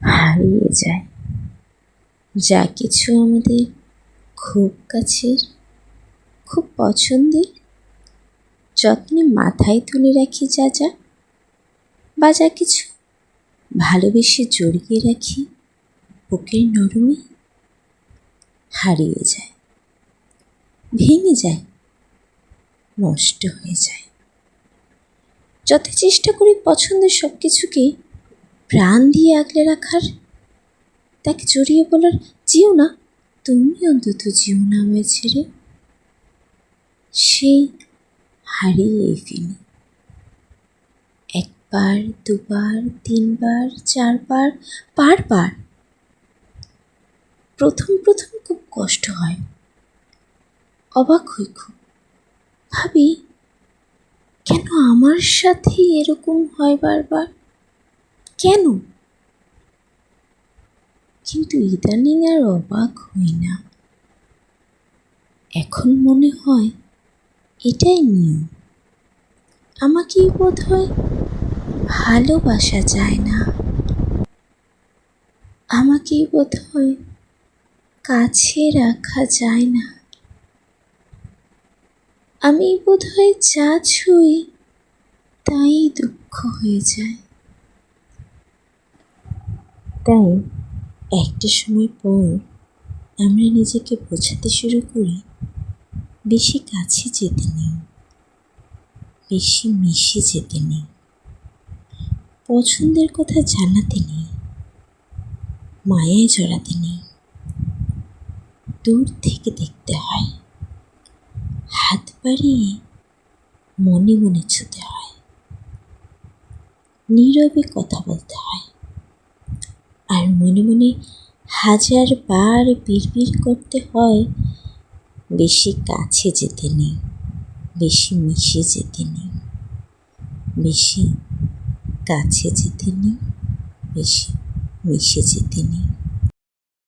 হারিয়ে যায়। যা কিছু আমাদের খুব কাছের, খুব পছন্দের, যত্নে মাথায় তুলে রাখি যা যা, বা যা কিছু ভালোবেসে জড়িয়ে রাখি বুকের নরমে, হারিয়ে যায়, ভেঙে যায়, নষ্ট হয়ে যায়। যত চেষ্টা করি পছন্দের সব কিছুকে প্রাণ দিয়ে আগলে রাখার? তাকে জড়িয়ে বলার যেও না। তুমি অন্তত যেও না আমায় ছেড়ে সেই হারিয়ে ফেলি। একবার, দুবার, তিনবার, চারবার, বারবার। প্রথম প্রথম খুব কষ্ট হয়। অবাক হই খুব। ভাবি, কেন আমার সাথে এরকম হয় বারবার? কেন? কিন্তু ইদানিং আর অবাক হই না। এখন মনে হয় এটাই নিয়ম। আমাকেই বোধ হয় ভালোবাসা যায় না। আমাকেই বোধ হয় কাছে রাখা যায় না। আমি বোধ হয় যা ছুঁই তাই দুঃখ হয়ে যায়। তাই একটা সময় পর আমরা নিজেকে বোঝাতে শুরু করি, বেশি কাছে যেতে নেই, বেশি মিশে যেতে নেই, পছন্দের কথা জানাতে নেই, মায়ায় জড়াতে নেই, দূর থেকে দেখতে হয়, হাত বাড়িয়ে মনে মনে ছুতে হয়, নীরবে কথা বলতে হয়। মনে মনে হাজার বার বিড়বিড় করতে হয়, বেশি কাছে যেতে নেই, বেশি মিশে যেতে নেই, বেশি কাছে যেতে নেই, বেশি মিশে যেতে নেই।